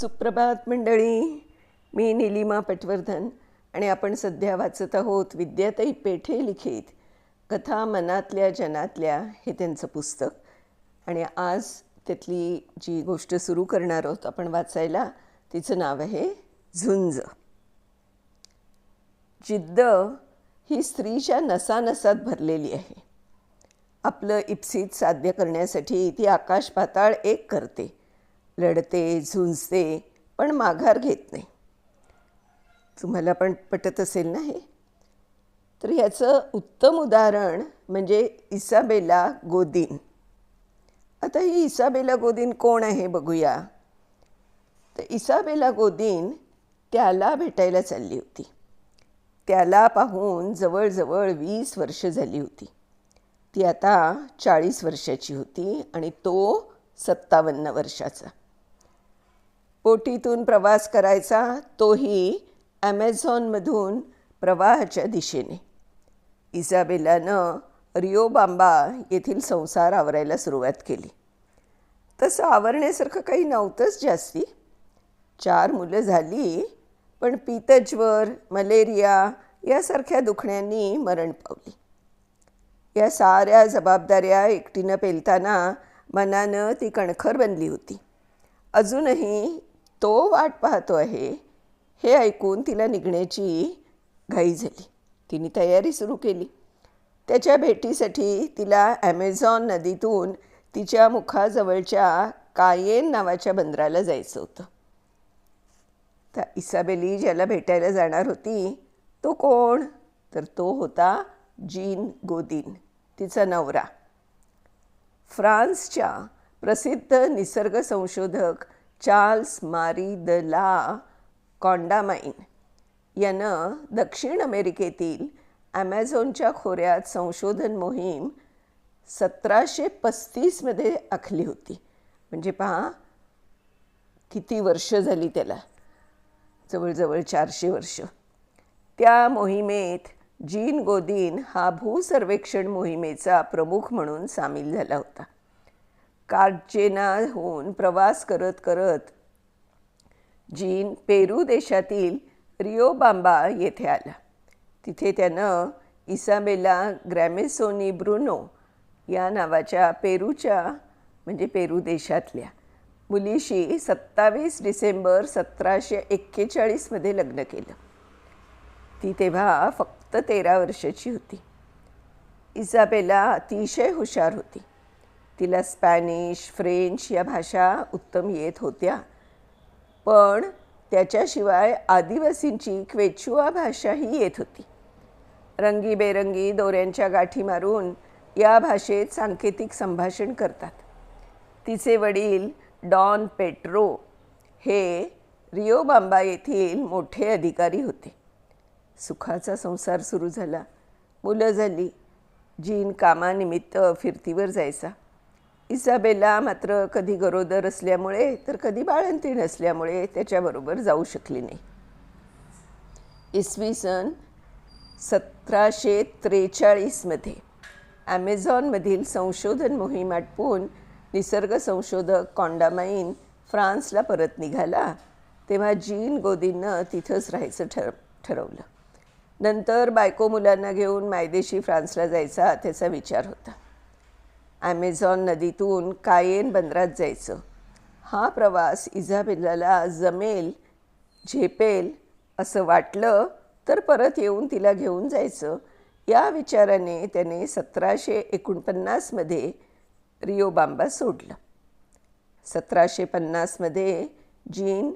सुप्रभात मंडळी. मी निलिमा पटवर्धन आणि आपण सध्या वाचत आहोत विद्याताई पेठे लिखित कथा मनातल्या जनातल्या हे त्यांचं पुस्तक. आणि आज त्यातली जी गोष्ट सुरू करणार आहोत आपण वाचायला तिचं नाव आहे झुंज. जिद्द ही स्त्रीच्या नसानसात भरलेली आहे. आपलं इप्सित साध्य करण्यासाठी ती आकाश पाताळ एक करते. लढते झुंजते पण माघार घेत नाही. तुम्हाला पण पटत असेल ना हे? तर ह्याचं उत्तम उदाहरण म्हणजे इसाबेला गोदीन. आता ही इसाबेला गोदीन कोण आहे बघूया. तर इसाबेला गोदीन त्याला भेटायला चालली होती. त्याला पाहून जवळजवळ वीस वर्ष झाली होती. ती आता चाळीस वर्षाची होती आणि तो सत्तावन्न वर्षाचा. बोटीतून प्रवास करायचा तोही ॲमेझॉनमधून प्रवाहाच्या दिशेने. इजाबेलानं रिओबांबा येथील संसार आवरायला सुरुवात केली. तसं आवरण्यासारखं काही नव्हतंच जास्ती. चार मुलं झाली पण पितज्वर मलेरिया यासारख्या दुखण्यांनी मरण पावली. या साऱ्या जबाबदाऱ्या एकटीनं पेलताना मनानं ती कणखर बनली होती. अजूनही तो वाट पाहतो आहे हे ऐकून तिला निघण्याची घाई झाली. तिने तयारी सुरू केली. त्याच्या भेटीसाठी तिला ॲमेझॉन नदीतून तिच्या मुखाजवळच्या कायेन नावाच्या बंदराला जायचं होतं. त्या इसाबेली ज्याला भेटायला जाणार होती तो कोण? तर तो होता जीन गोदीन तिचा नवरा. फ्रान्सच्या प्रसिद्ध निसर्ग संशोधक चार्ल्स मारी द ला कॉन्डामाइन यानं दक्षिण अमेरिकेतील ॲमेझॉनच्या खोऱ्यात संशोधन मोहीम सतराशे पस्तीसमध्ये आखली होती. म्हणजे पहा किती वर्ष झाली त्याला? जवळजवळ चारशे वर्ष. त्या मोहिमेत जीन गोदीन हा भूसर्वेक्षण मोहिमेचा प्रमुख म्हणून सामील झाला होता. कार्चेनाहून प्रवास करत करत जीन पेरू देशातील रिओबांबा येथे आला. तिथे त्यानं इसाबेला ग्रॅमेसोनी ब्रुनो या नावाच्या पेरूच्या म्हणजे पेरू देशातल्या मुलीशी सत्तावीस डिसेंबर सतराशे एक्केचाळीसमध्ये लग्न केलं. ती तेव्हा फक्त तेरा वर्षाची होती. इसाबेला अतिशय हुशार होती. तिला स्पॅनिश फ्रेंच या भाषा उत्तम येत होत्या. पण त्याच्याशिवाय आदिवासींची क्वेचुआ भाषाही येत होती. रंगीबेरंगी दोऱ्यांच्या गाठी मारून या भाषेत सांकेतिक संभाषण करतात. तिचे वडील डॉन पेट्रो हे रिओबांबा येथील मोठे अधिकारी होते. सुखाचा संसार सुरू झाला. मुलं झाली. जीन कामानिमित्त फिरतीवर जायचा. इसाबेला मात्र कधी गरोदर असल्यामुळे तर कधी बाळंती नसल्यामुळे त्याच्याबरोबर जाऊ शकली नाही. इसवी सन सतराशे त्रेचाळीसमध्ये ॲमेझॉनमधील संशोधन मोहीम आटपून निसर्ग संशोधक कॉन्डामाइन फ्रान्सला परत निघाला तेव्हा जीन गोदींनं तिथंच राहायचं ठर ठरवलं. नंतर बायको मुलांना घेऊन मायदेशी फ्रान्सला जायचा त्याचा विचार होता. ॲमेझॉन नदीतून कायेन बंदरात जायचं. हा प्रवास इजाबेलाला जमेल झेपेल असं वाटलं तर परत येऊन तिला घेऊन जायचं. या विचाराने त्याने सतराशे एकोणपन्नासमध्ये रिओबांबा सोडलं. सतराशे पन्नासमध्ये जीन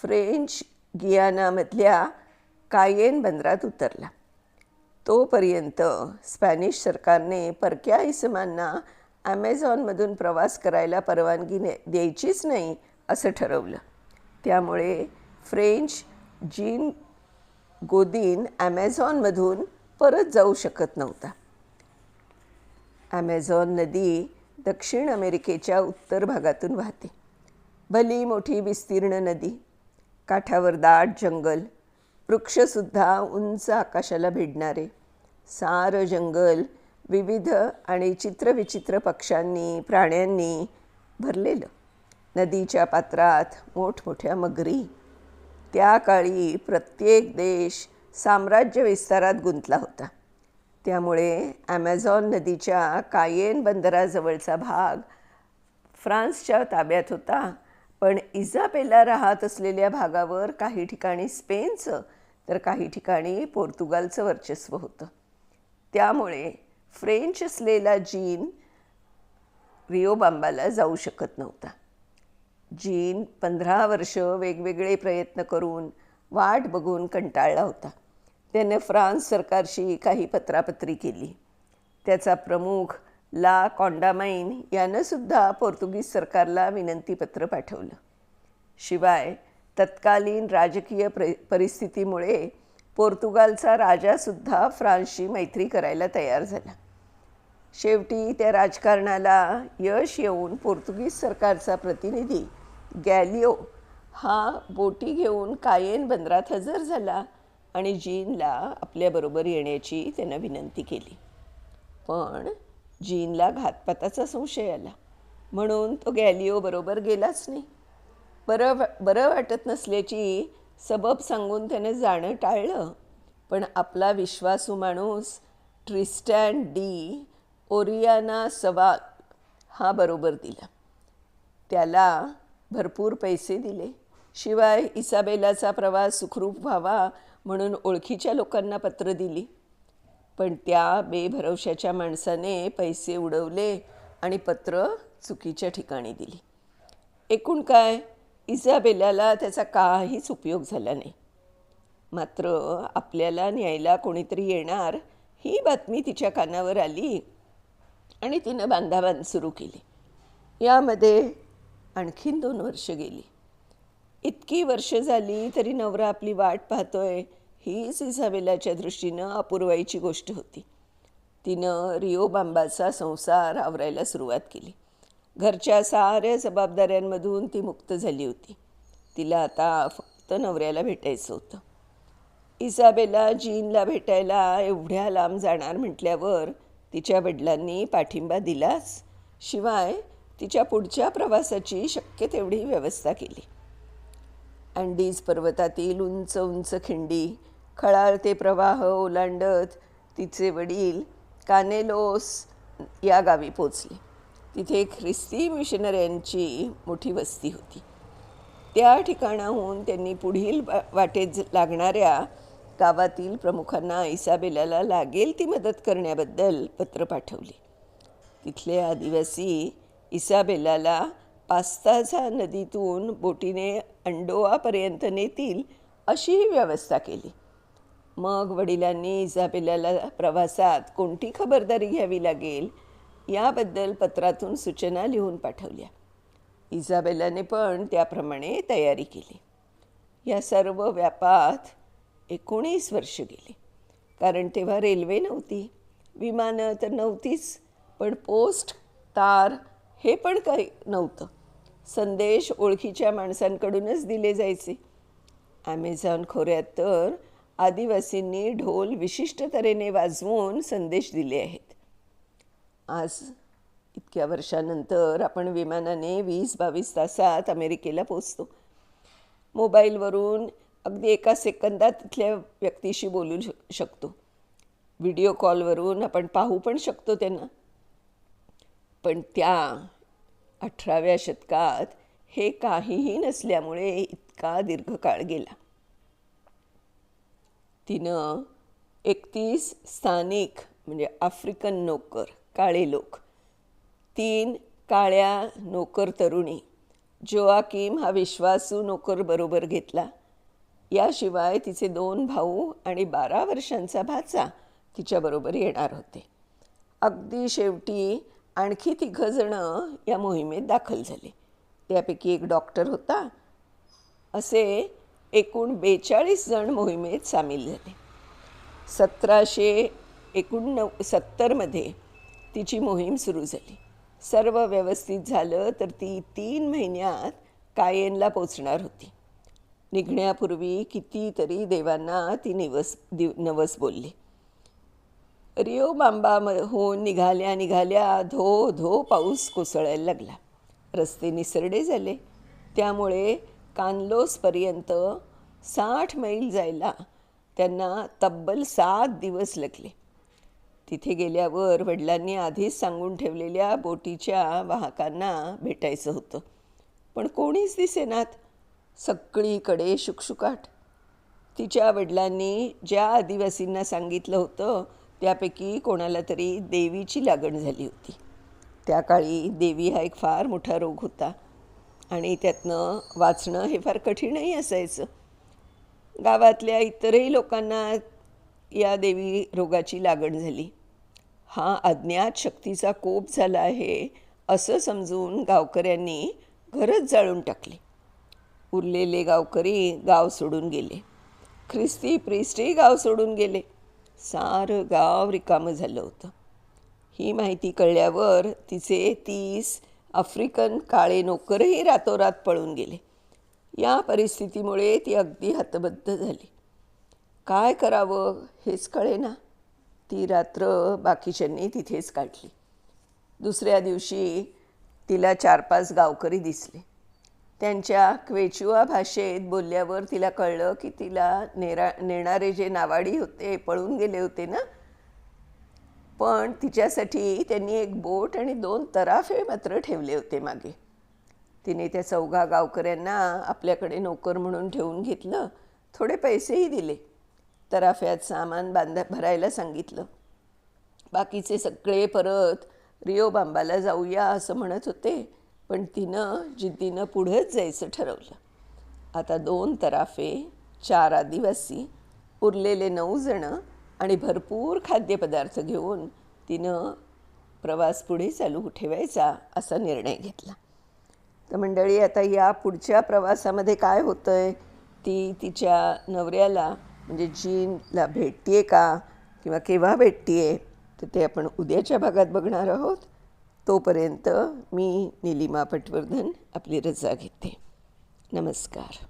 फ्रेंच गियानामधल्या कायेन बंदरात उतरला. तोपर्यंत स्पॅनिश सरकारने परक्या इसमांना ॲमेझॉनमधून प्रवास करायला परवानगी ने द्यायचीच नाही असं ठरवलं. त्यामुळे फ्रेंच जीन गोदीन ॲमेझॉनमधून परत जाऊ शकत नव्हता. ॲमेझॉन नदी दक्षिण अमेरिकेच्या उत्तर भागातून वाहते. भली मोठी विस्तीर्ण नदी काठावर दाट जंगल वृक्षसुद्धा उंच आकाशाला भिडणारे. सारं जंगल विविध आणि चित्रविचित्र पक्ष्यांनी प्राण्यांनी भरलेलं. नदीच्या पात्रात मोठमोठ्या मगरी. त्या काळी प्रत्येक देश साम्राज्य विस्तारात गुंतला होता. त्यामुळे ॲमेझॉन नदीच्या कायेन बंदराजवळचा भाग फ्रान्सच्या ताब्यात होता. पण इजाबेला राहत असलेल्या भागावर काही ठिकाणी स्पेनचं तर काही ठिकाणी पोर्तुगालचं वर्चस्व होतं. त्यामुळे फ्रेंच असलेला जीन रिओबांबाला जाऊ शकत नव्हता. जीन पंधरा वर्ष वेगवेगळे प्रयत्न करून वाट बघून कंटाळला होता. त्याने फ्रान्स सरकारशी काही पत्रापत्री केली. त्याचा प्रमुख ला कॉन्डामाइन यानंसुद्धा पोर्तुगीज सरकारला विनंतीपत्र पाठवलं. शिवाय तत्कालीन राजकीय प्र परिस्थितीमुळे पोर्तुगालचा राजासुद्धा फ्रान्सशी मैत्री करायला तयार झाला. शेवटी त्या राजकारणाला यश येऊन पोर्तुगीज सरकारचा प्रतिनिधी गॅलिओ हा बोटी घेऊन कायेन बंदरात हजर झाला आणि जीनला आपल्याबरोबर येण्याची त्यानं विनंती केली. पण जीनला घातपाताचा संशय आला. म्हणून तो गॅलिओ बरोबर गेलाच नाही. बरं वा- बरं वाटत नसल्याची सबब सांगून त्याने जाणं टाळलं. पण आपला विश्वासू माणूस ट्रिस्टॅन डी ओरियाना सवाल हा बरोबर दिला. त्याला भरपूर पैसे दिले. शिवाय इसाबेलाचा प्रवास सुखरूप व्हावा म्हणून ओळखीच्या लोकांना पत्र दिली. पण त्या बेभरवशाच्या माणसाने पैसे उडवले आणि पत्र चुकीच्या ठिकाणी दिली. एकूण काय? इजाबेलाला त्याचा काहीच उपयोग झाला नाही. मात्र आपल्याला न्यायला कोणीतरी येणार ही बातमी तिच्या कानावर आली आणि तिनं बांधाबांध सुरू केली. यामध्ये आणखीन दोन वर्ष गेली. इतकी वर्ष झाली तरी नवरा आपली वाट पाहतोय हीच इसाबेलाच्या दृष्टीनं अपूर्वाईची गोष्ट होती. तिनं रिओ बांबाचा संसार आवरायला सुरुवात केली. घरच्या साऱ्या जबाबदाऱ्यांमधून ती मुक्त झाली होती. तिला आता फक्त नवऱ्याला भेटायचं होतं. इसाबेला जीनला भेटायला एवढ्या लांब जाणार म्हटल्यावर तिच्या वडिलांनी पाठिंबा दिलाच. शिवाय तिच्या पुढच्या प्रवासाची शक्य तेवढी व्यवस्था केली. अँडीज पर्वतातील उंच उंच खिंडी खळाळते प्रवाह ओलांडत तिचे वडील कानेलोस या गावी पोचले. तिथे ख्रिस्ती मिशनऱ्यांची मोठी वस्ती होती. त्या ठिकाणाहून त्यांनी पुढील वाटेत लागणाऱ्या गावातील प्रमुखांना इसाबेलाला लागेल ती मदत करण्याबद्दल पत्र पाठवली. तिथले आदिवासी इसाबेलाला पास्ताझा नदीतून बोटीने अंडोआपर्यंत नेतील अशीही व्यवस्था केली. मग वडिलांनी इसाबेलाला प्रवासात कोणती खबरदारी घ्यावी लागेल याबद्दल पत्रातून सूचना लिहून पाठवल्या. इजाबेलाने पण त्याप्रमाणे तयारी केली. या सर्व व्यापात एकोणीस वर्ष गेली. कारण तेव्हा रेल्वे नव्हती. विमानं तर नव्हतीच पण पोस्ट तार हे पण काही नव्हतं. संदेश ओळखीच्या माणसांकडूनच दिले जायचे. ॲमेझॉन खोऱ्यात तर आदिवासींनी ढोल विशिष्ट तऱ्हेने वाजवून संदेश दिले आहेत. आज इतक्या वर्षानंतर आपण विमानाने वीस बावीस तासात अमेरिकेला पोचतो मोबाईलवरून अगदी एका सेकंदात तिथल्या व्यक्तीशी बोलू शक शकतो. व्हिडिओ कॉलवरून आपण पाहू पण शकतो त्यांना. पण त्या अठराव्या शतकात हे काहीही नसल्यामुळे इतका दीर्घकाळ गेला. तिनं एकतीस स्थानिक म्हणजे आफ्रिकन नोकर काळे लोक. तीन काळ्या नोकर तरुणी. जोआकिम हा विश्वासू नोकर बरोबर घेतला. याशिवाय तिचे दोन भाऊ आणि बारा वर्षांचा भाचा तिच्याबरोबर येणार होते. अगदी शेवटी आणखी तिघंजणं या मोहिमेत दाखल झाले. त्यापैकी एक डॉक्टर होता. असे एकूण बेचाळीस जण मोहिमेत सामील झाले. सतराशे एकोणनव सत्तरमध्ये तिची मोहीम सुरू झाली. सर्व व्यवस्थित झालं तर ती तीन महिन्यात कायेनला पोचणार होती. निघण्यापूर्वी कितीतरी देवांना ती निवस दिव नवस बोलली. रिओ होऊन निघाल्या निघाल्या धो धो पाऊस कोसळायला लागला. रस्ते निसरडे झाले. त्यामुळे कानलोसपर्यंत साठ मैल जायला त्यांना तब्बल सात दिवस लागले. तिथे गेल्यावर वडिलांनी आधीच सांगून ठेवलेल्या बोटीच्या वाहकांना भेटायचं होतं. पण कोणीच दिसेनात सगळीकडे शुकशुकाट. तिच्या वडिलांनी ज्या आदिवासींना सांगितलं होतं त्यापैकी कोणाला तरी देवीची लागण झाली होती. त्या काळी देवी हा एक फार मोठा रोग होता आणि त्यातनं वाचणं हे फार कठीणही असायचं. गावातल्या इतरही लोकांना या देवी रोगाची लागण झाली. हा अज्ञात शक्तीचा कोप झाला आहे असं समजून गावकऱ्यांनी घरच जाळून टाकले. उरलेले गावकरी गाव सोडून गेले. ख्रिस्ती प्रिस्टही गाव सोडून गेले. सारं गाव रिकामं झालं होतं. ही माहिती कळल्यावर तिचे तीस आफ्रिकन काळे नोकरही रातोरात पळून गेले. या परिस्थितीमुळे ती अगदी हतबद्ध झाली. काय करावं हेच कळेना. ती रात्र बाकीच्यांनी तिथेच काढली. दुसऱ्या दिवशी तिला चार पाच गावकरी दिसले. त्यांच्या क्वेचुआ भाषेत बोलल्यावर तिला कळलं की तिला नेरा नेणारे जे नावाडी होते पळून गेले होते ना? पण तिच्यासाठी त्यांनी एक बोट आणि दोन तराफे मात्र ठेवले होते मागे. तिने त्या चौघा गावकऱ्यांना आपल्याकडे नोकर म्हणून ठेवून घेतलं. थोडे पैसेही दिले. तराफ्यात सामान बांधा भरायला सांगितलं. बाकीचे सगळे परत रिओ बांबाला जाऊया असं म्हणत होते पण तिनं जिद्दीनं पुढंच जायचं ठरवलं. आता दोन तराफे चार आदिवासी उरलेले नऊ जणं आणि भरपूर खाद्यपदार्थ घेऊन तिनं प्रवास पुढे चालू ठेवायचा असा निर्णय घेतला. तर मंडळी आता या पुढच्या प्रवासामध्ये काय होतं आहे ती तिच्या नवऱ्याला म्हणजे जीनला भेटते का किंवा केव्हा भेटते आहे तर ते आपण उद्याच्या भागात बघणार आहोत. तोपर्यंत मी निलिमा पटवर्धन आपली रजा घेते. नमस्कार.